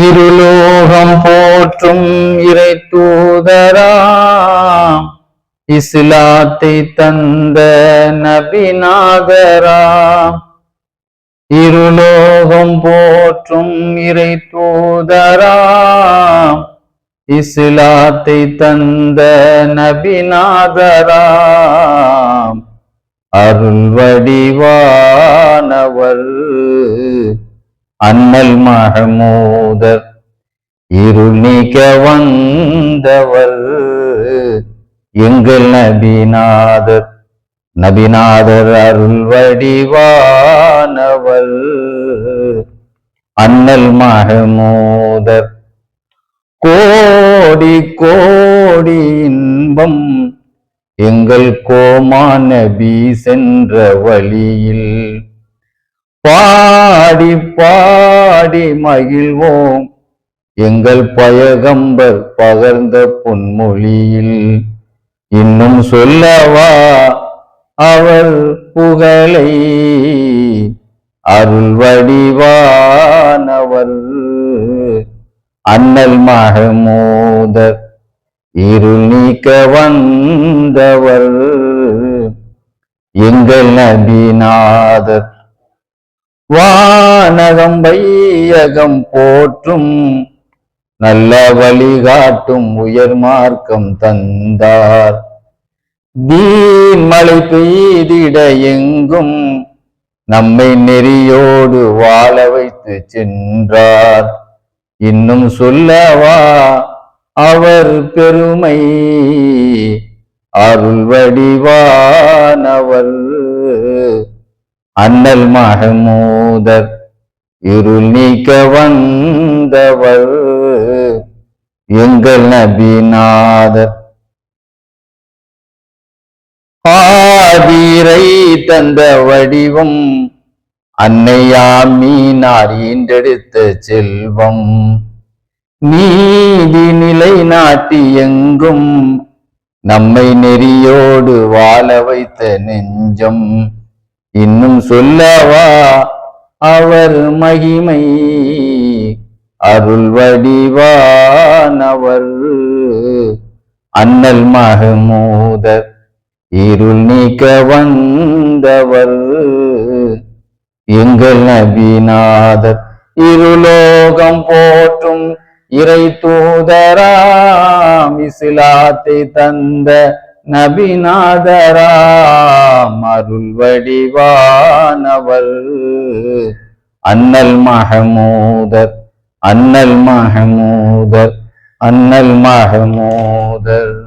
இருலோகம் போற்றும் இறை தூதராம் இஸ்லாத்தை தந்த நபிநாதராம் இருலோகம் போற்றும் இறை தூதராம் இஸ்லாத்தை தந்த நபிநாதராம் அருள் வடிவானவர் அண்ணல் மகமூதர் இருள் நீக்க வந்தவர். எங்கள் நபிநாதர் நபிநாதர் அருள் வடிவானவர் அண்ணல் மகமூதர் கோடி கோடி இன்பம். எங்கள் கோமா நபி சென்ற வழியில் பாடி பாடி மகிழ்வோம். எங்கள் பயகம்பர் பகர்ந்த பொன்மொழியில் இன்னும் சொல்லவா? அவர் புகழை அருள் வடிவானவர் அண்ணல் மகமூதர் இருள் நீக்க வந்தவர். எங்கள் நபிநாதர் வானகம் வையகம் போற்றும் நல்ல வழிகாட்டும் உயர் மார்க்கம் தந்தார். தீன் பெய்திட எங்கும் நம்மை நெறியோடு வாழ வைத்து சென்றார். இன்னும் சொல்லவா அவர் பெருமை அருள் வடிவானவர். அண்ணல் மகமூதர் இருள் நீக்க வந்தவர் எங்கள் நபிநாதர். பாதீரை தந்த வடிவம் அன்னையாம் மீனார் ஈன்றெடுத்த செல்வம். நீதி நிலை நாட்டி எங்கும் நம்மை நெறியோடு வாழ வைத்த நெஞ்சம். இன்னும் சொல்லவா? அவர் மகிமை அருள் வடிவானவர் அண்ணல் மகமூதர் இருள் நீக்க வந்தவர். எங்கள் நபிநாதர் இருலோகம் போற்றும் இறை தூதராம் இஸ்லாத்தை தந்த நபிநாதராம் அருள் வடிவானவர் அண்ணல் மகமூதர் அன்னல் மகமூதர் அன்னல் மகமூதர்.